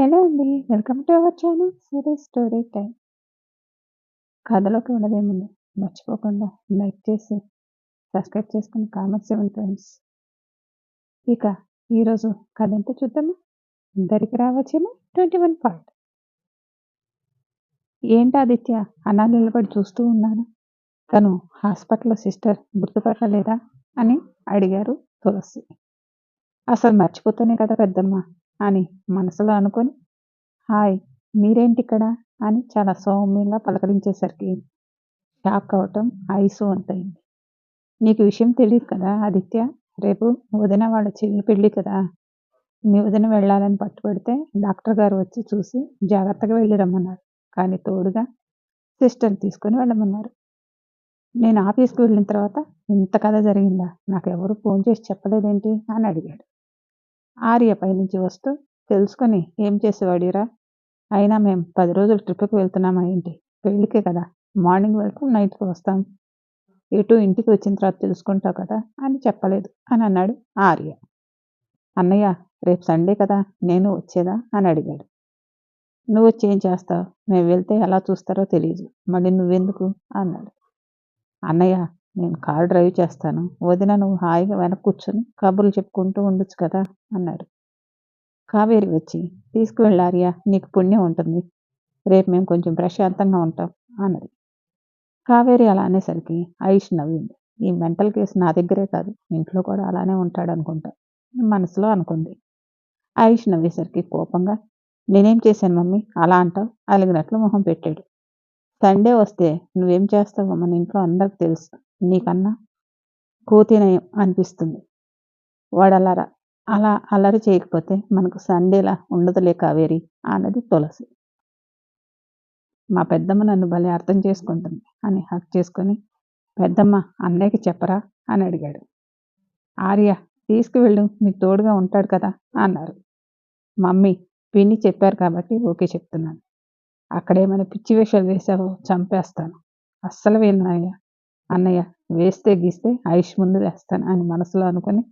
Hello అండి. Welcome to our channel Siri story time కథలోకి వెళ్ళబోయే మర్చిపోకుండా లైక్ చేసి, సబ్స్క్రైబ్ చేసుకుని కామెంట్స్ ఇవ్వండి ఫ్రెండ్స్. ఇక ఈరోజు కథ ఎంత చూద్దామా? దరికి రావచ్చేమో 21 పార్ట్. ఏంటి ఆదిత్య అలా నిలబడి చూస్తూ ఉన్నాను. తను హాస్పిటల్‌లో సిస్టర్ గుర్తుపట్టలేదా? అని అడిగారు తులసి. అసలు మర్చిపోతేనే కదా పెద్దమ్మ అని మనసులో అనుకొని, హాయ్ మీరేంటిక్కడ? అని చాలా సౌమ్యంగా పలకరించేసరికి షాక్ అవ్వటం ఐసు అంతయింది నీకు విషయం తెలియదు కదా ఆదిత్య. రేపు వదిన వాళ్ళ చెల్లి పెళ్ళి కదా! మీ వదిన వెళ్ళాలని పట్టుబడితే డాక్టర్ గారు వచ్చి చూసి జాగ్రత్తగా వెళ్ళి రమ్మన్నారు. కానీ తోడుగా సిస్టర్‌ని తీసుకొని వెళ్ళమన్నారు. నేను ఆఫీస్‌కి వెళ్ళిన తర్వాత ఇంత కథ జరిగిందా? నాకెవరూ ఫోన్ చేసి చెప్పలేదేంటి? అని అడిగాడు. ఆర్య పైనుంచి వస్తూ తెలుసుకొని ఏం చేసేవాడిరా అయినా మేము పది రోజులు ట్రిప్‌కి వెళ్తున్నామా ఏంటి? పెళ్ళికే కదా! మార్నింగ్ వెళ్తాం నైట్‌కి వస్తాం. ఎటు ఇంటికి వచ్చిన తర్వాత తెలుసుకుంటావు కదా! అని చెప్పలేదు అని అన్నాడు ఆర్య. అన్నయ్య రేపు సండే కదా! నేను వచ్చేదా? అని అడిగాడు. నువ్వు వచ్చి ఏం చేస్తావు? మేము వెళ్తే ఎలా చూస్తారో తెలియదు మళ్ళీ నువ్వెందుకు? అన్నాడు. అన్నయ్య నేను కారు డ్రైవ్ చేస్తాను. వదిన నువ్వు హాయిగా వెనక కూర్చొని కబుర్లు చెప్పుకుంటూ ఉండొచ్చు కదా! అన్నాడు. కావేరి వచ్చి తీసుకువెళ్ళారియా నీకు పుణ్యం ఉంటుంది. రేపు మేము కొంచెం ప్రశాంతంగా ఉంటాం అన్నది. కావేరి అలా అనేసరికి ఐష్ నవ్వింది. ఈ మెంటల్ కేస్ నా దగ్గరే కాదు ఇంట్లో కూడా అలానే ఉంటాడు అనుకుంటా మనసులో అనుకుంది. ఐష్ నవ్వేసరికి కోపంగా నేనేం చేశాను మమ్మీ అలా అంటావు? అలిగినట్లు మొహం పెట్టాడు. సండే వస్తే నువ్వేం చేస్తావో మన ఇంట్లో అందరికి తెలుసు. నీకన్నా కోతి నయం అనిపిస్తుంది. వాడలా అలా అల్లరి చేయకపోతే మనకు సండేలా ఉండదులే కావేరి అన్నది తులసి. మా పెద్దమ్మ నన్ను భలే అర్థం చేసుకుంటుంది అని హక్ చేసుకొని పెద్దమ్మ అన్నయ్యకి చెప్పరా? అని అడిగాడు. ఆర్య తీసుకువెళ్ళు మీకు తోడుగా ఉంటాడు కదా! అన్నారు. మమ్మీ పిన్ని చెప్పారు కాబట్టి ఓకే చెప్తున్నాను. అక్కడేమైనా పిచ్చి వేషాలు వేసావో చంపేస్తాను. అస్సలు విన్నాయ్యా అన్నయ్య వేస్తే గీస్తే ఆయుష్ ముందు వేస్తాను అని మనసులో అనుకొని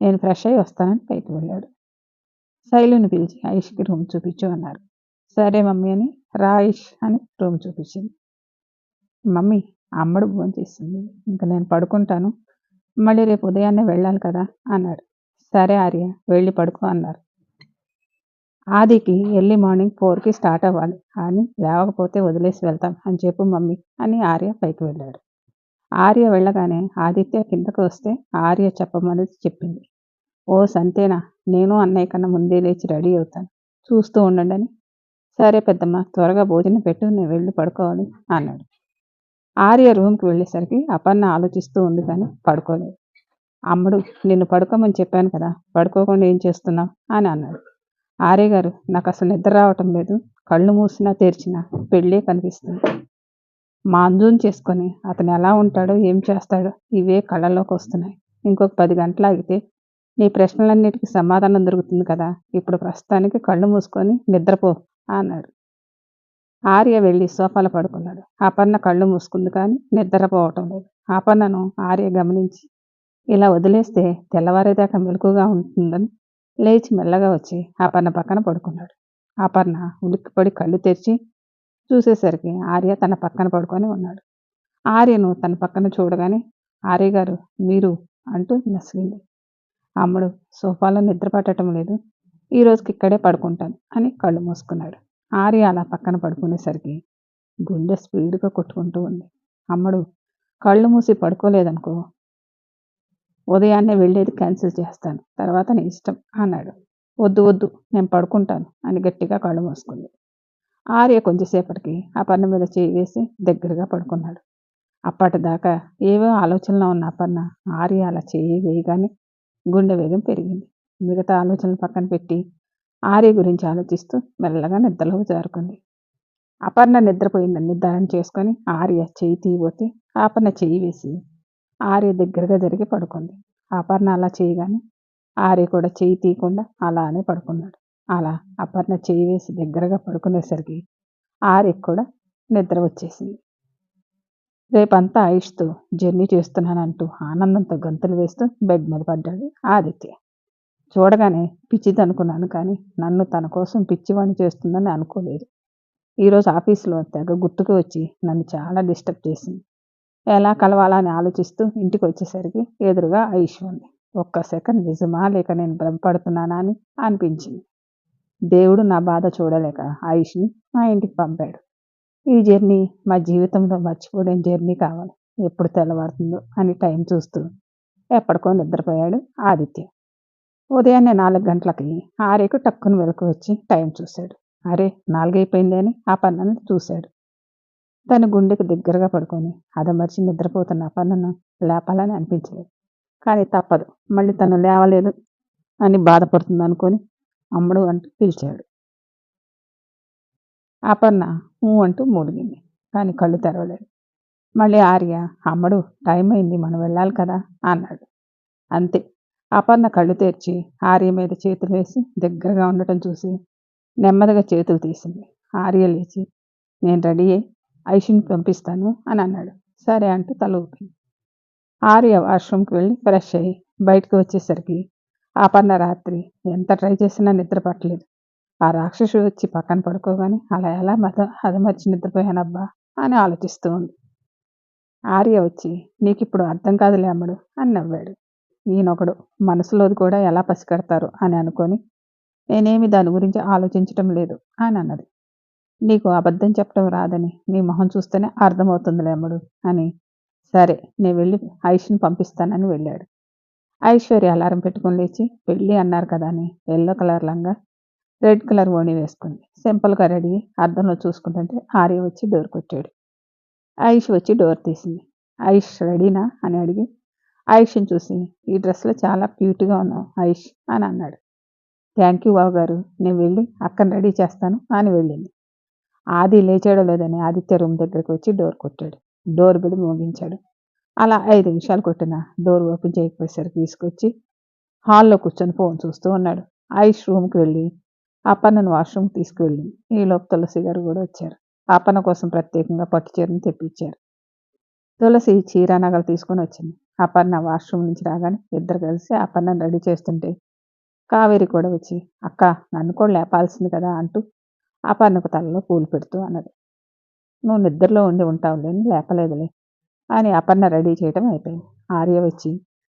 నేను ఫ్రెష్ అయ్యి వస్తానని పైకి వెళ్ళాడు. శైలుని పిలిచి ఆయుష్కి రూమ్ చూపించు అన్నారు. సరే మమ్మీ అని రా అని రూమ్ చూపించింది. మమ్మీ అమ్మడు భోంచేసింది. ఇంక నేను పడుకుంటాను. మళ్ళీ రేపు ఉదయాన్నే వెళ్ళాలి కదా! అన్నాడు. సరే ఆర్య వెళ్ళి పడుకో అన్నారు. ఆదికి ఎర్లీ మార్నింగ్ ఫోర్కి స్టార్ట్ అవ్వాలి. కానీ లేవకపోతే వదిలేసి వెళ్తాం అని చెప్పు మమ్మీ అని ఆర్య పైకి వెళ్ళాడు. ఆర్య వెళ్ళగానే ఆదిత్య కిందకు వస్తే ఆర్య చెప్పమన్నది చెప్పింది. ఓ సంతేనా నేను అన్నయ్య కన్నా ముందే లేచి రెడీ అవుతాను. చూస్తూ ఉండండని సరే పెద్దమ్మ త్వరగా భోజనం పెట్టు నేను వెళ్ళి పడుకోవాలి అన్నాడు. ఆర్య రూమ్‌కి వెళ్ళేసరికి అపర్ణ ఆలోచిస్తూ ఉంది కానీ పడుకోలేదు. అమ్మడు నిన్ను పడుకోమని చెప్పాను కదా! పడుకోకుండా ఏం చేస్తున్నావు? అని అన్నాడు. ఆర్య గారు నాకు అసలు నిద్ర రావటం లేదు. కళ్ళు మూసినా తెరిచినా పెళ్ళే కనిపిస్తుంది. మాంజూన్ చేసుకొని అతను ఎలా ఉంటాడో ఏం చేస్తాడో ఇవే కళ్ళలోకి వస్తున్నాయి. ఇంకొక పది గంటలు ఆగితే నీ ప్రశ్నలన్నిటికీ సమాధానం దొరుకుతుంది కదా! ఇప్పుడు ప్రస్తుతానికి కళ్ళు మూసుకొని నిద్రపో అన్నాడు. ఆర్య వెళ్ళి సోఫాలో పడుకున్నాడు. అపర్ణ కళ్ళు మూసుకుంది కానీ నిద్రపోవటం లేదు. అపర్ణను ఆర్య గమనించి ఇలా వదిలేస్తే తెల్లవారేదాకా మెలకుగా ఉంటుందని లేచి మెల్లగా వచ్చి అపర్ణ పక్కన పడుకున్నాడు. అపర్ణ ఉలిక్కిపడి కళ్ళు తెరిచి చూసేసరికి ఆర్య తన పక్కన పడుకొని ఉన్నాడు. ఆర్యను తన పక్కన చూడగానే ఆర్య గారు మీరు అంటూ నసిగింది. అమ్ముడు సోఫాలో నిద్ర పట్టటం లేదు. ఈ రోజుకి ఇక్కడే పడుకుంటాను అని కళ్ళు మూసుకున్నాడు. ఆర్య అలా పక్కన పడుకునేసరికి గుండె స్పీడ్‌గా కొట్టుకుంటూ ఉంది. అమ్మడు కళ్ళు మూసి పడుకోలేదనుకో ఉదయాన్నే వెళ్ళేది క్యాన్సిల్ చేస్తాను. తర్వాత నీ ఇష్టం అన్నాడు. వద్దు వద్దు నేను పడుకుంటాను అని గట్టిగా కళ్ళు మూసుకుంది. ఆర్య కొంచెంసేపటికి అపర్ణ మీద చేయి వేసి దగ్గరగా పడుకున్నాడు. అప్పటిదాకా ఏవో ఆలోచనలో ఉన్న అపర్ణ ఆర్య అలా చేయి వేయగానే గుండె వేగం పెరిగింది. మిగతా ఆలోచనలు పక్కన పెట్టి ఆర్య గురించి ఆలోచిస్తూ మెల్లగా నిద్రలోకి జారుకుంది. అపర్ణ నిద్రపోయిందని నిర్ధారణ చేసుకొని ఆర్య చేయి తీయబోతే అపర్ణ చేయి వేసి ఆర్య దగ్గరగా జరిగి పడుకుంది. అపర్ణ అలా చేయగానే ఆర్య కూడా చేయి తీయకుండా అలానే పడుకున్నాడు. అలా అపర్ణ చెయ్యి వేసి దగ్గరగా పడుకునేసరికి ఆర్యకి కూడా నిద్ర వచ్చేసింది. రేపంతా ఆయుష్తో జర్నీ చేస్తున్నానంటూ ఆనందంతో గంతులు వేస్తూ బెడ్ మీద పడ్డాడు ఆదిత్య. చూడగానే పిచ్చిదనుకున్నాను కానీ నన్ను తన కోసం పిచ్చివాణి చేస్తుందని అనుకోలేదు ఈరోజు ఆఫీస్లో తెగ గుర్తుకు వచ్చి నన్ను చాలా డిస్టర్బ్ చేసింది ఎలా కలవాలని ఆలోచిస్తూ ఇంటికి వచ్చేసరికి ఎదురుగా ఐష్ ఉంది ఒక్క సెకండ్ నిజమా లేక నేను భ్రమపడుతున్నానా అని అనిపించింది దేవుడు నా బాధ చూడలేక ఆయుష్ని మా ఇంటికి పంపాడు. ఈ జర్నీ మా జీవితంలో మర్చిపోలేని జర్నీ కావాలి. ఎప్పుడు తెల్లవారుతుందో అని టైం చూస్తూ ఎప్పటికో నిద్రపోయాడు ఆదిత్య. ఉదయాన్నే నాలుగు గంటలకి ఆరేకు టక్కును వెనుక వచ్చి టైం చూశాడు. అరే నాలుగైపోయింది అని ఆ పన్నను చూశాడు. తన గుండెకు దగ్గరగా పడుకొని అదమర్చి నిద్రపోతున్న ఆ పన్నను లేపాలని అనిపించలేదు. కానీ తప్పదు. మళ్ళీ తను లేవలేదు అని బాధపడుతుంది అనుకొని అమ్మడు అంటూ పిలిచాడు. అపర్ణ ఊ అంటూ మూలిగింది కానీ కళ్ళు తెరవలేదు. మళ్ళీ ఆర్య అమ్మడు టైం అయింది మనం వెళ్ళాలి కదా అన్నాడు. అంతే. అపర్ణ కళ్ళు తెరిచి ఆర్య మీద చేతులు వేసి దగ్గరగా ఉండటం చూసి నెమ్మదిగా చేతులు తీసింది. ఆర్య లేచి నేను రెడీ అయ్యి ఐషుని పంపిస్తాను అని అన్నాడు. సరే అంటూ తల ఊపింది. ఆర్య వాష్రూమ్కి వెళ్ళి ఫ్రెష్ అయ్యి బయటకు వచ్చేసరికి అపర్ణ రాత్రి. ఎంత ట్రై చేసినా నిద్ర పట్టలేదు. ఆ రాక్షసుడు వచ్చి పక్కన పడుకోగానే అలా ఎలా మత హదమర్చి నిద్రపోయానబ్బా అని ఆలోచిస్తూ ఉంది. ఆర్య వచ్చి నీకు ఇప్పుడు అర్థం కాదులే అమ్మడు అని నవ్వాడు. ఈయనొకడు. మనసులోది కూడా ఎలా పసిగడతారు అని అనుకొని నేనేమి దాని గురించి ఆలోచించటం లేదు అని అన్నది. నీకు అబద్ధం చెప్పడం రాదని నీ మొహం చూస్తేనే అర్థమవుతుందిలే అమ్మడు అని సరే నేను వెళ్ళి ఐష్ని పంపిస్తానని వెళ్ళాడు. ఐశ్వర్య అలారం పెట్టుకొని లేచి పెళ్ళి అన్నారు కదా అని ఎల్లో కలర్ లంగా రెడ్ కలర్ ఓణి వేసుకుంది. సింపుల్గా రెడీ అద్దంలో చూసుకుంటుంటే ఆర్య వచ్చి డోర్ కొట్టాడు. ఐష్ వచ్చి డోర్ తీసింది. ఐష్ రెడీనా? అని అడిగి ఐష్ని చూసి ఈ డ్రెస్లో చాలా క్యూట్గా ఉన్నావు ఐష్ అని అన్నాడు. థ్యాంక్ యూ బాబు గారు నేను వెళ్ళి అక్కని రెడీ చేస్తాను అని వెళ్ళింది. ఆది లేచాడో లేదని ఆదిత్య రూమ్ దగ్గరికి వచ్చి డోర్ కొట్టాడు. డోర్ బిడి మోగించాడు. అలా ఐదు నిమిషాలు కొట్టిన డోర్ ఓపెన్ చేయకపోయేసరికి తీసుకొచ్చి హాల్లో కూర్చొని ఫోన్ చూస్తూ ఉన్నాడు. ఐష్ రూమ్కి వెళ్ళి అప్పన్నను వాష్రూమ్కి తీసుకువెళ్ళింది ఈలోపు తులసి గారు కూడా వచ్చారు. అప్పన్న కోసం ప్రత్యేకంగా పట్టు చీరను తెప్పించారు. తులసి చీర నగలు తీసుకొని వచ్చింది. అపర్ణ వాష్రూమ్ నుంచి రాగానే ఇద్దరు కలిసి అపర్ణను రెడీ చేస్తుంటే కావేరి కూడా వచ్చి అక్క నన్ను కూడా లేపాల్సింది కదా అంటూ అపర్ణకు తలలో పూలు పెడుతూ అన్నది. నువ్వు నిద్రలో ఉండి ఉంటావులేని లేపలేదులే. అని అపర్ణ రెడీ చేయటం అయిపోయింది. ఆర్య వచ్చి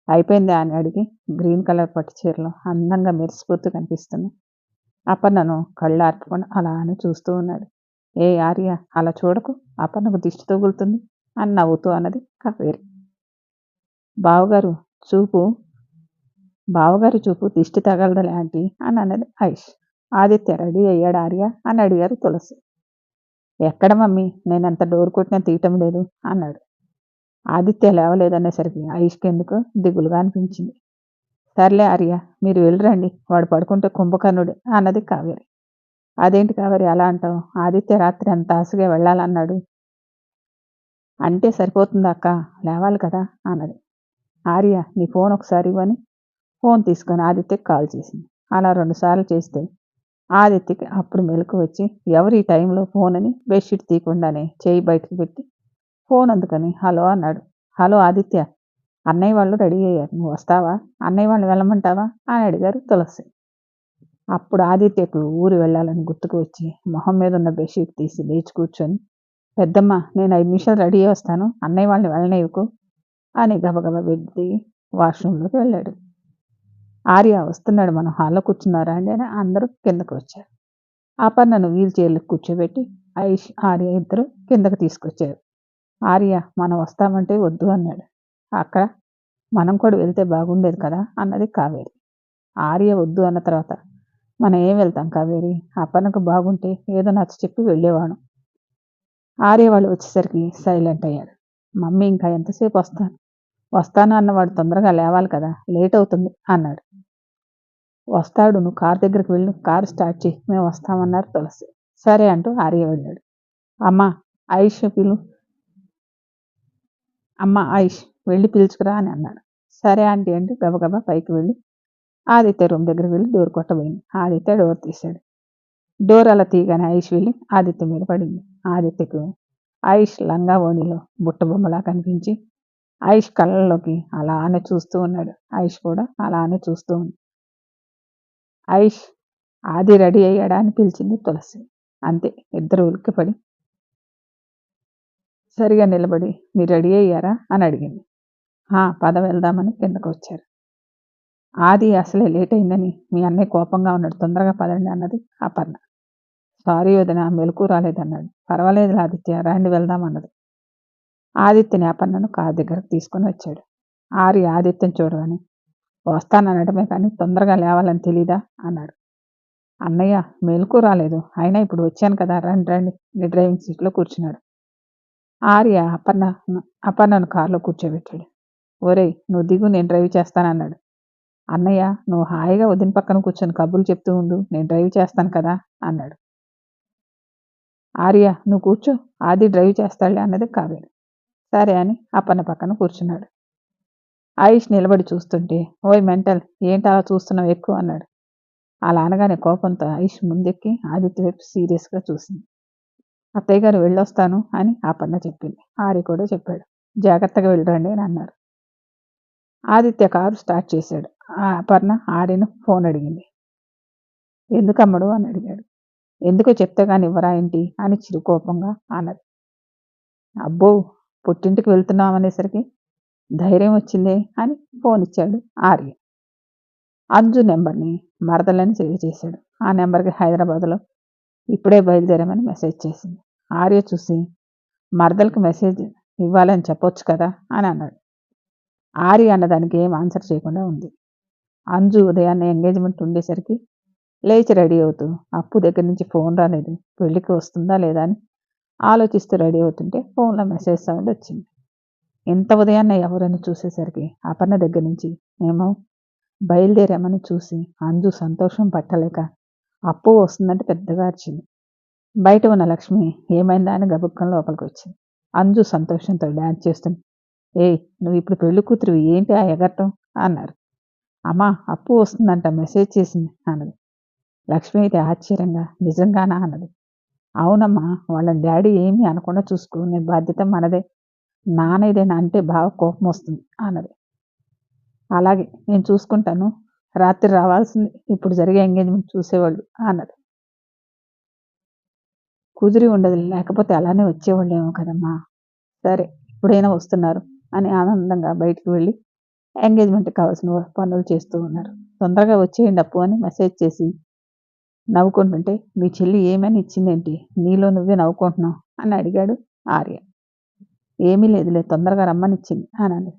అయిపోయిందా? అని అడిగి గ్రీన్ కలర్ పట్టు చీరలో అందంగా మెరిసిపోతూ కనిపిస్తుంది అపర్ణను కళ్ళు ఆర్పకుండా అని చూస్తూ ఉన్నాడు. ఏ ఆర్య అలా చూడకు. అపర్ణకు దిష్టి తగులుతుంది అని నవ్వుతూ అన్నది కావేరి. బావగారు చూపు బావగారి చూపు దిష్టి తగలదలే ఆంటీ అని అన్నది ఐష్ ఆదిత్య రెడీ అయ్యాడు ఆర్య అని అడిగారు తులసి. ఎక్కడ మమ్మీ? నేను డోర్ కొట్టినా తీయటం లేదు అన్నాడు. ఆదిత్య లేవలేదనేసరికి ఐష్కి ఎందుకు దిగులుగా అనిపించింది. సర్లే ఆర్య మీరు వెళ్ళిరండి. వాడు పడుకుంటే కుంభకర్ణుడు అన్నది కావేరి అదేంటి కావేరి అలా అంటావు? ఆదిత్య రాత్రి అంత ఆశగా వెళ్ళాలన్నాడు. అంటే సరిపోతుంది అక్క? లేవాలి కదా అన్నది. ఆర్య నీ ఫోన్ ఒకసారి ఇవ్వని? ఫోన్ తీసుకొని ఆదిత్యకి కాల్ చేసింది. అలా రెండుసార్లు చేస్తే ఆదిత్యకి అప్పుడు మెలకు వచ్చి ఎవరు ఈ టైంలో ఫోన్ అని బెడ్షీట్ తీయకుండానే చేయి బయటకు పెట్టి ఫోన్ అందుకని. హలో అన్నాడు. హలో ఆదిత్య అన్నయ్య వాళ్ళు రెడీ అయ్యారు. నువ్వు వస్తావా? అన్నయ్య వాళ్ళు వెళ్ళమంటావా? అని అడిగారు తులసి. అప్పుడు ఆదిత్యకు ఊరు వెళ్ళాలని గుర్తుకు వచ్చి మొహం మీద ఉన్న బెడ్షీట్ తీసి లేచి కూర్చొని పెద్దమ్మ నేను ఐదు నిమిషాలు రెడీ వస్తాను. అన్నయ్య వాళ్ళని వెళ్ళనివ్వకు. అని గబగబా వెళ్ళి వాష్రూమ్లోకి వెళ్ళాడు. ఆర్య వస్తున్నాడు. మనం హాల్లో కూర్చున్నారా? అండి అని అందరూ కిందకు వచ్చారు. అపర్ణను వీల్ చైర్లకు కూర్చోబెట్టి ఐష్ ఆర్య ఇద్దరు కిందకు తీసుకొచ్చారు. ఆర్య మనం వస్తామంటే వద్దు అన్నాడు. అక్కడ మనం కూడా వెళ్తే బాగుండేది కదా అన్నది కావేరి. ఆర్య వద్దు అన్న తర్వాత మనం ఏం వెళ్తాం కావేరి? అప్పనకు బాగుంటే ఏదో నచ్చ చెప్పి వెళ్ళేవాడు. ఆర్య వాళ్ళు వచ్చేసరికి సైలెంట్ అయ్యాడు మమ్మీ ఇంకా ఎంతసేపు వస్తాను? వస్తాను అన్నవాడు తొందరగా లేవాలి కదా లేట్ అవుతుంది అన్నాడు. వస్తాడు నువ్వు కార్ దగ్గరికి వెళ్ళి కారు స్టార్ట్ చేయి మేము వస్తామన్నారు తులసి. సరే అంటూ ఆర్య వెళ్ళాడు. అమ్మ ఐష్ పిలు అమ్మ ఆయుష్ వెళ్ళి పిలుచుకురా అని అన్నాడు. సరే ఆంటీ అంటే గబగబా పైకి వెళ్ళి ఆదిత్య రూమ్ దగ్గర వెళ్ళి డోర్ కొట్టబోయింది. ఆదిత్య డోర్ తీశాడు. డోర్ అలా తీయగానే ఆయుష్ వెళ్ళి ఆదిత్య మీద పడింది. ఆదిత్యకు ఆయుష్ లంగా ఓణిలో బుట్ట బొమ్మలా కనిపించి ఆయుష్ కళ్ళల్లోకి అలానే చూస్తూ ఉన్నాడు. ఆయుష్ కూడా అలానే చూస్తూ ఉంది. ఐష్ ఆది రెడీ అయ్యాడా అని పిలిచింది తులసి. అంతే ఇద్దరు ఉలిక్కిపడి సరిగా నిలబడి మీరు రెడీ అయ్యారా? అని అడిగింది. "ఆ, పద వెళ్దామని కిందకు వచ్చారు. ఆది అసలే లేట్ అయిందని మీ అన్నయ్య కోపంగా ఉన్నాడు తొందరగా పదండి అన్నది అపర్ణ. సారీ వదిన మెలకు రాలేదన్నాడు. పర్వాలేదు ఆదిత్య రాండి వెళ్దాం అన్నది. ఆదిత్యని అపర్ణను కారు దగ్గరకు తీసుకొని వచ్చాడు. ఆరి ఆదిత్యం చూడగానే వస్తాననడమే కానీ తొందరగా లేవాలని తెలీదా? అన్నాడు. అన్నయ్య మెలకు రాలేదు. అయినా ఇప్పుడు వచ్చాను కదా రండి రండి. డ్రైవింగ్ సీట్లో కూర్చున్నాడు. ఆర్య అపర్ణ అపర్ణను కారులో కూర్చోబెట్టాడు. ఒరేయ్ నువ్వు దిగు నేను డ్రైవ్ చేస్తానన్నాడు అన్నయ్య నువ్వు హాయిగా వదిన పక్కన కూర్చొని కబుర్లు చెప్తూ ఉండు నేను డ్రైవ్ చేస్తాను కదా అన్నాడు. ఆర్య నువ్వు కూర్చో ఆది డ్రైవ్ చేస్తాడులే అన్నది కావేరి సరే అని అప్పన్న పక్కన కూర్చున్నాడు. ఆయుష్ నిలబడి చూస్తుంటే ఓయ్ మెంటల్ ఏంటి అలా చూస్తున్నావు ఎక్కువ అన్నాడు. అలా అనగానే కోపంతో ఆయుష్ ముందెక్కి ఆదిత్య వైపు సీరియస్గా చూసింది. అత్తయ్య గారు వెళ్ళొస్తాను అని ఆపన్న చెప్పింది. ఆర్య కూడా చెప్పాడు. జాగ్రత్తగా వెళ్ళరండి అని అన్నారు. ఆదిత్య కారు స్టార్ట్ చేశాడు. ఆ అపర్ణ ఆర్యను ఫోన్ అడిగింది. ఎందుకమ్మడు అని అడిగాడు. ఎందుకో చెప్తే కానీ ఇవ్వరా ఏంటి అని చిరుకోపంగా అన్నది. అబ్బో పుట్టింటికి వెళ్తున్నాం అనేసరికి ధైర్యం వచ్చిందే అని ఫోన్ ఇచ్చాడు ఆర్య. అంజు నెంబర్ని మరదలని సేవ్ చేశాడు. ఆ నెంబర్కి హైదరాబాద్లో ఇప్పుడే బయలుదేరామని మెసేజ్ చేసింది. ఆర్య చూసి మరదలకు మెసేజ్ ఇవ్వాలని చెప్పొచ్చు కదా అని అన్నాడు. ఆర్య అన్నదానికి ఏం ఆన్సర్ చేయకుండా ఉంది. అంజు ఉదయాన్నే ఎంగేజ్మెంట్ ఉండేసరికి లేచి రెడీ అవుతూ అప్పు దగ్గర నుంచి ఫోన్ రాలేదు పెళ్ళికి వస్తుందా లేదా అని ఆలోచిస్తూ రెడీ అవుతుంటే ఫోన్లో మెసేజ్ సౌండ్ వచ్చింది. ఇంత ఉదయాన్నే ఎవరని చూసేసరికి అపర్ణ దగ్గర నుంచి మేము బయలుదేరామని చూసి అంజు సంతోషం పట్టలేక అప్పు వస్తుందంటే పెద్దగా అరిచింది. బయట ఉన్న లక్ష్మి ఏమైందా అని గబుక్కం లోపలికి వచ్చింది అంజు సంతోషంతో డ్యాన్స్ చేస్తుంది ఏయ్ నువ్వు ఇప్పుడు పెళ్ళి కూతురువి ఏంటి ఆ ఎగట్టం అన్నారు. అమ్మా అప్పు వస్తుందంట మెసేజ్ చేసింది అన్నది. లక్ష్మి అయితే ఆశ్చర్యంగా నిజంగానా? అన్నది. అవునమ్మా వాళ్ళ డాడీ ఏమీ అనకుండా చూసుకునే బాధ్యత మనదే. నాన్న ఏదైనా అంటే బాగా కోపం వస్తుంది అన్నది. అలాగే నేను చూసుకుంటాను. రాత్రి రావాల్సింది ఇప్పుడు జరిగే ఎంగేజ్మెంట్ చూసేవాళ్ళు అన్నది. కుదిరి ఉండదు లేకపోతే అలానే వచ్చేవాళ్ళేమో కదమ్మా. సరే ఇప్పుడైనా వస్తున్నారు అని ఆనందంగా బయటికి వెళ్ళి ఎంగేజ్మెంట్కి కావాల్సిన పనులు చేస్తూ ఉన్నారు. తొందరగా వచ్చేయండి అప్పు అని మెసేజ్ చేసి నవ్వుకుంటుంటే మీ చెల్లి ఏమని ఇచ్చిందేంటి? నీలో నువ్వే నవ్వుకుంటున్నావు అని అడిగాడు ఆర్య. ఏమీ లేదులే తొందరగా రమ్మని ఇచ్చింది అని అన్నది.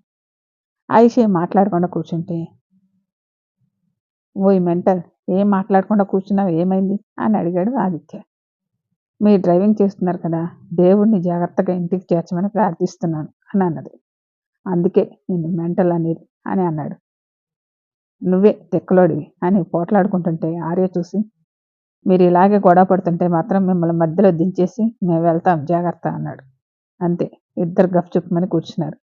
ఆయుష్ ఏం మాట్లాడకుండా కూర్చుంటే ఓయ్ మెంటల్ ఏం మాట్లాడకుండా కూర్చున్నావు? ఏమైంది? అని అడిగాడు ఆదిత్య. మీరు డ్రైవింగ్ చేస్తున్నారు కదా దేవుడిని జాగ్రత్తగా ఇంటికి చేర్చమని ప్రార్థిస్తున్నాను అని అన్నది. అందుకే నేను మెంటల్ అనేది అని అన్నాడు. నువ్వే తెక్కలోడివి అని పోట్లాడుకుంటుంటే ఆర్య చూసి మీరు ఇలాగే గొడవ పడుతుంటే మాత్రం మిమ్మల్ని మధ్యలో దించేసి మేము వెళ్తాం జాగ్రత్త అన్నాడు. అంతే ఇద్దరు గఫ్ చెప్పుమని కూర్చున్నారు.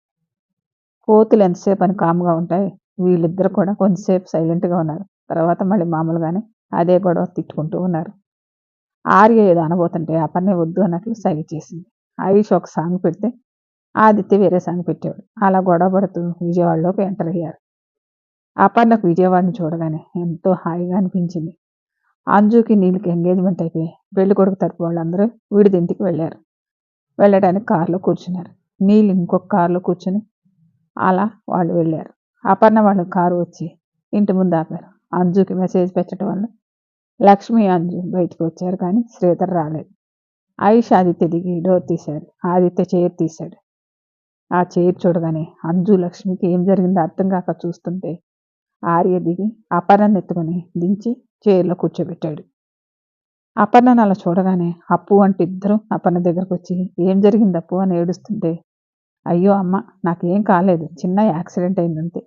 కోతులు ఎంతసేపు అని కామ్గా ఉంటాయి వీళ్ళిద్దరు కూడా కొంతసేపు సైలెంట్గా ఉన్నారు. తర్వాత మళ్ళీ మామూలుగానే అదే గొడవ తిట్టుకుంటూ ఉన్నారు. ఆర్య ఏదో అనబోతుంటే అపర్ణ వద్దు అన్నట్లు సైగ చేసింది. ఆయుష్ ఒక సాంగ్ పెడితే ఆదిత్య వేరే సాంగ్ పెట్టేవాడు. అలా గొడవ పడుతూ విజయవాడలోకి ఎంటర్ అయ్యారు. అపర్ణకు విజయవాడని చూడగానే ఎంతో హాయిగా అనిపించింది. అంజుకి నీళ్ళకి ఎంగేజ్మెంట్ అయిపోయి పెళ్ళి కొడుకు తరపు వాళ్ళందరూ వీడిది ఇంటికి వెళ్ళారు. వెళ్ళడానికి కారులో కూర్చున్నారు. నీళ్ళు ఇంకొక కారులో కూర్చుని అలా వాళ్ళు వెళ్ళారు. అపర్ణ వాళ్ళు కారు వచ్చి ఇంటి ముందు ఆపారు. అంజుకి మెసేజ్ పెట్టడం వల్ల లక్ష్మి అంజు బయటకు వచ్చారు కానీ శ్రీధర్ రాలేదు. ఆయుష్ ఆదిత్య దిగి డోర్ తీశాడు ఆదిత్య చైర్ తీశాడు. ఆ చైర్ చూడగానే అంజు లక్ష్మికి ఏం జరిగిందో అర్థం కాక చూస్తుంటే ఆర్య దిగి అపర్ణను ఎత్తుకొని దించి చైర్లో కూర్చోబెట్టాడు. అపర్ణను అలా చూడగానే అప్పు అంటే ఇద్దరు అపర్ణ దగ్గరకు వచ్చి ఏం జరిగింది అప్పు? అని ఏడుస్తుంటే అయ్యో అమ్మ నాకేం కాలేదు. చిన్న యాక్సిడెంట్ అయిందంతే.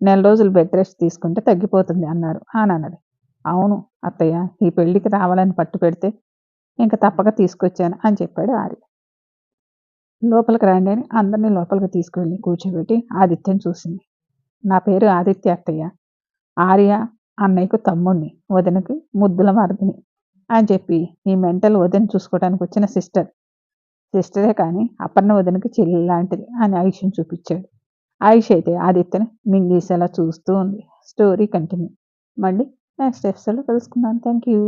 నెల రోజులు బెడ్ రెస్ట్ తీసుకుంటే తగ్గిపోతుంది అన్నారు. అని అన్నది అవును అత్తయ్య ఈ పెళ్ళికి రావాలని పట్టు పెడితే ఇంకా తప్పక తీసుకొచ్చాను అని చెప్పాడు ఆర్య. లోపలికి రండి అని అందరినీ లోపలికి తీసుకువెళ్ళి కూర్చోబెట్టి ఆదిత్యం చూసింది. నా పేరు ఆదిత్య అత్తయ్య. ఆర్య అన్నయ్యకు తమ్ముడిని వదినకి ముద్దుల మరదిని అని చెప్పి ఈ మెంటల్ వదిన చూసుకోవడానికి వచ్చిన సిస్టర్. సిస్టరే కానీ అపర్ణ వదినకి చెల్లి లాంటిది అని ఆయుష్ని చూపించాడు. ఆయుష్ అయితే ఆదిత్యని మింగేసేలా చూస్తూ ఉంది. Story continue. మళ్ళీ నెక్స్ట్ ఎపిసోడ్లో కలుసుకుందాం. Thank you